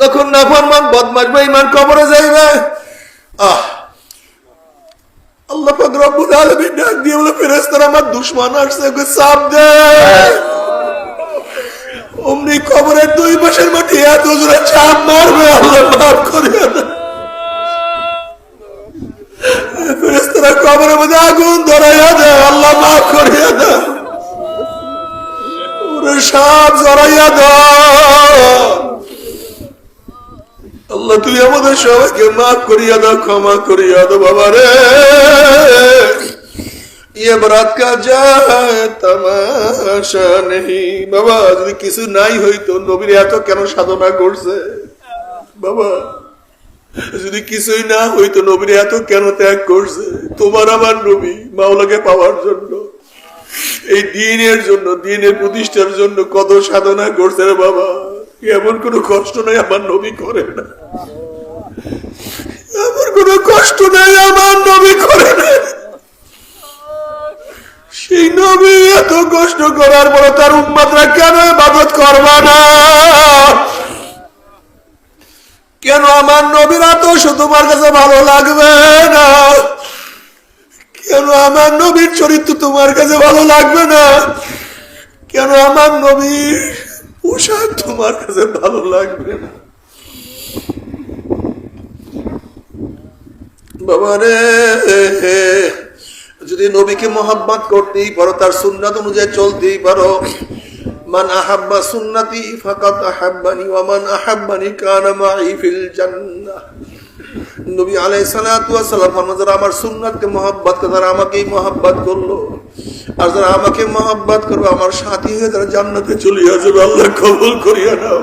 যখন নাফরমান বদমাস বেঈমান কবরে যাইবে, আহ, আল্লাহ পাক রব্বুল আলামিন ডাক দিয়ে বলে, ফেরেশতারা আমার দুশমন আসছে, ওকে চাপ দে। অমনি কবরের দুই পাশের মাটি এত জোরে চাপ মারবে, আল্লাহ মাফ করিয়া ফেরেশতারা কবরের মধ্যে আগুন ধরাইয়া দেয়, আল্লাহ মাফ করিয়া ওরে সাপ জড়াইয়া দাও আল্লাহ তুই আমাদের সবাইকে মাফ করিয়া দাও, ক্ষমা করিয়া দাও ইয়ে বাবা রে ইয়ে যায় কিছু নাই হইতো এত কেন সাধনা করছে? বাবা, যদি কিছুই না হইতো এত কেন ত্যাগ করছে? তোমার আমার নবী, মাওলাকে পাওয়ার জন্য। এই দিনের জন্য, দিনের প্রতিষ্ঠার জন্য কত সাধনা করছে রে বাবা। এমন কোনো কষ্ট নাই আমার নবী করে না। এমন কোনো কষ্ট নাই আমার নবী করে না। সেই নবী এত কষ্ট করার পর তার উন্মাত্রা কেন ইবাদত করবা না? কেন আমার নবীর আদর্শ তোমার কাছে ভালো লাগবে না? কেন আমার নবীর চরিত্র তোমার কাছে ভালো লাগবে না? কেন আমার নবীর পোশাক তোমার কাছে ভালো লাগবে না। বাবা রে, যদি নবীকে মোহাব্বত করতেই পারো, তার সুন্নাত অনুযায়ী চলতেই পারো। মান আহাব্বা সুন্নাতি ফাকাত আহাব্বানি ওয়া মান আহাব্বানি কানা মাই ফিল জান্নাহ। নবী আলাই সালাম আমার সুন্নাতকে মহাব্বত করে, তারা আমাকেই মহাব্বত করল। আর যারা আমাকে মহাব্বাত করবে, আমার সাথী হয়ে তারা জান্নাতে চলিয়া যাবে, আল্লাহ কবুল করিয়া নাও।